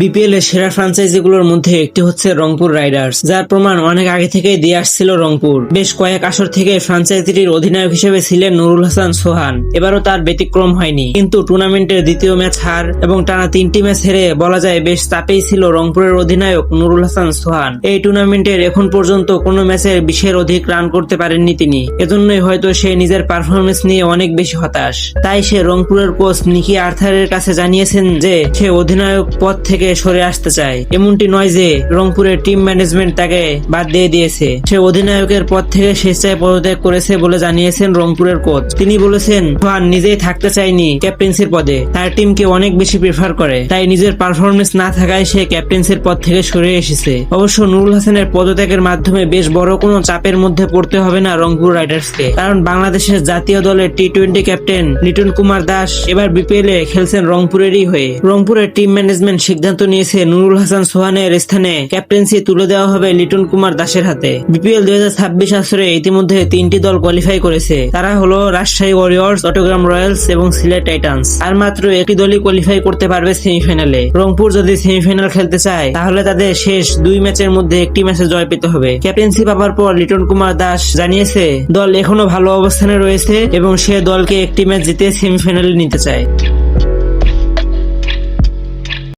BPL এর সেরা ফ্রাঞ্চাইজিগুলোর মধ্যে একটি হচ্ছে রংপুর রাইডার্স, যার প্রমাণ অনেক আগে থেকেই দিয়ে আসছিল রংপুর। বেশ কয়েক আসর থেকে ফ্রাঞ্চাইজিটির অধিনায়ক হিসেবে ছিলেন নুরুল হাসান সোহান। এবারও তার ব্যতিক্রম হয়নি। কিন্তু টুর্নামেন্টের দ্বিতীয় ম্যাচ হার এবং টানা তিনটি ম্যাচ হেরে বলা যায় বেশ চাপেই ছিল রংপুরের অধিনায়ক নুরুল হাসান সোহান। এই টুর্নামেন্টের এখন পর্যন্ত কোনো ম্যাচে বিশের অধিক রান করতে পারেননি তিনি। এজন্যই হয়তো সে নিজের পারফরমেন্স নিয়ে অনেক বেশি হতাশ। তাই সে রংপুরের কোচ নিকি আর্থারের কাছে জানিয়েছেন যে, সে অধিনায়ক পদ থেকে সরে আসতে চায়। এমনটি নয় যে রংপুরের টিম ম্যানেজমেন্ট তাকে বাদ দিয়ে দিয়েছে। সে অধিনায়কের পদ থেকে স্বেচ্ছায় পদত্যাগ করেছে বলে জানিয়েছেন রংপুরের কোচ। তিনি বলেছেন সোহান নিজেই থাকতে চায়নি ক্যাপ্টেন্সির পদে। তার টিমকে অনেক বেশি প্রেফার করে। তাই নিজের পারফরমেন্স না থাকায় সে ক্যাপ্টেন্সির পদ থেকে সরে এসেছে। অবশ্য নুরুল হাসানের পদত্যাগের মাধ্যমে বেশ বড় কোনো চাপের মধ্যে পড়তে হবে না রংপুর রাইডার্সকে। কারণ বাংলাদেশের জাতীয় দলের T twenty captain Liton Kumar Das এবার বিপিএল এ খেলছেন রংপুরেরই হয়ে। রংপুরের টিম ম্যানেজমেন্ট সিদ্ধান্ত নিয়েছে নুরুল হাসান সোহানের স্থানে ক্যাপ্টেন্সি তুলে দেওয়া হবে লিটন কুমার দাসের হাতে। বিপিএল দুই হাজার ছাব্বিশ আসরে ইতিমধ্যে তিনটি দল কোয়ালিফাই করেছে। তারা হলো রাজশাহী ওয়ারিয়র্স চট্টগ্রাম রয়্যালস এবং সিলেট টাইটান্স আর মাত্র একটি দলই কোয়ালিফাই করতে পারবে সেমিফাইনালে রংপুর যদি সেমিফাইনাল খেলতে চায়, তাহলে তাদের শেষ দুই ম্যাচের মধ্যে একটি ম্যাচে জয় পেতে হবে। ক্যাপ্টেন্সি পাবার পর লিটন কুমার দাস জানিয়েছে, দল এখনও ভালো অবস্থানে রয়েছে এবং সে দলকে একটি ম্যাচ জিতে সেমিফাইনালে নিতে চায়।